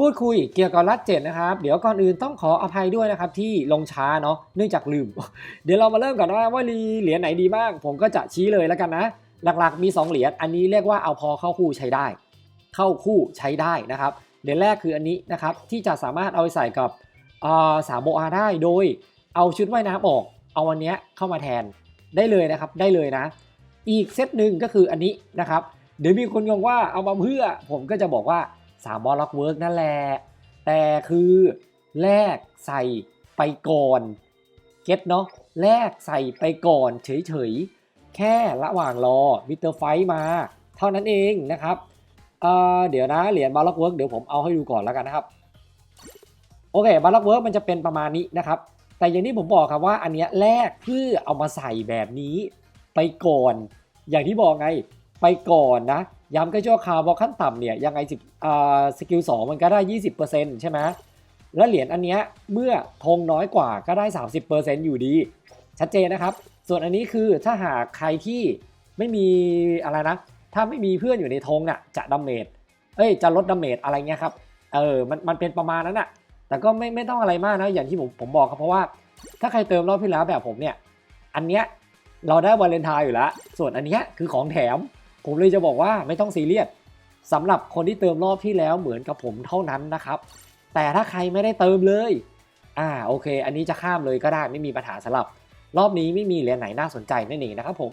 พูดคุยเกี่ยวกับรัดเจ็ดนะครับ เดี๋ยวก่อนอื่นต้องขออภัยด้วยนะครับที่ลงช้าเนาะเนื่องจากลืม เดี๋ยวเรามาเริ่มก่อนนะว่าเหรียญไหนดีบ้าง ผมก็จะชี้เลยแล้วกันนะ หลักๆมี 2 เหรียญอันนี้เรียกว่าเอาพอเข้าคู่ใช้ได้ เข้าคู่ใช้ได้นะครับเหรียญแรกคืออันนี้นะครับที่จะสามารถเอาไปใส่กับสามโบอาได้โดยเอาชุดว่ายน้ำออก เอาอันเนี้ยเข้ามาแทนได้เลยนะครับได้เลยนะ อีกเซตหนึ่งก็คืออันนี้นะครับเดี๋ยวมีคนงงว่าเอามาเพื่อผมก็จะบอกว่า 3บอลล็อกเวิร์กนั่นแหละ แต่คือแลกใส่ไปก่อน เก็ตเนาะแลกใส่ไปก่อนเฉยๆ แค่ระหว่างรอมิเตอร์ไฟมา เท่านั้นเองนะครับเเดี๋ยวนะเหรียญบอลล็อกเวิร์กเดี๋ยวผมเอาให้ดูก่อนแล้วกันนะครับ โอเคบอลล็อกเวิร์กมันจะเป็นประมาณนี้นะครับ แต่อย่างที่ผมบอกครับว่าอันเนี้ยแลกเพื่อเอามาใส่แบบนี้ไปก่อน อย่างที่บอกไง ไปก่อนนะ ย้ำก็ชั่วคราวเพราะขั้นต่ำเนี่ยยังไงสิบอ่าสกิลสองมันก็ได้ 20%ใช่ไหมแล้วเหรียญอันเนี้ยเมื่อธงน้อยกว่าก็ได้ 30%อยู่ดี ชัดเจนนะครับ ส่วนอันนี้คือถ้าหากใครที่ไม่มีอะไรนะ ถ้าไม่มีเพื่อนอยู่ในธงน่ะจะดาเมจเอ้ยจะลดดาเมจอะไรเงี้ยครับเออมันมันเป็นประมาณนั้นน่ะแต่ก็ไม่ไม่ต้องอะไรมากนะอย่างที่ผมผมบอกครับเพราะว่าถ้าใครเติมรอบที่แล้วแบบผมเนี่ย อันเนี้ยเราได้วาเลนไทน์อยู่แล้ว ส่วนอันเนี้ยคือของแถม ผมเลยจะบอกว่าไม่ต้องซีเรียสสำหรับคนที่เติมรอบที่แล้วเหมือนกับผมเท่านั้นนะครับ แต่ถ้าใครไม่ได้เติมเลย อ่าโอเค อันนี้จะข้ามเลยก็ได้ไม่มีปัญหาสำหรับ รอบนี้ไม่มีเหรียญไหนน่าสนใจนั่นเองนะครับผม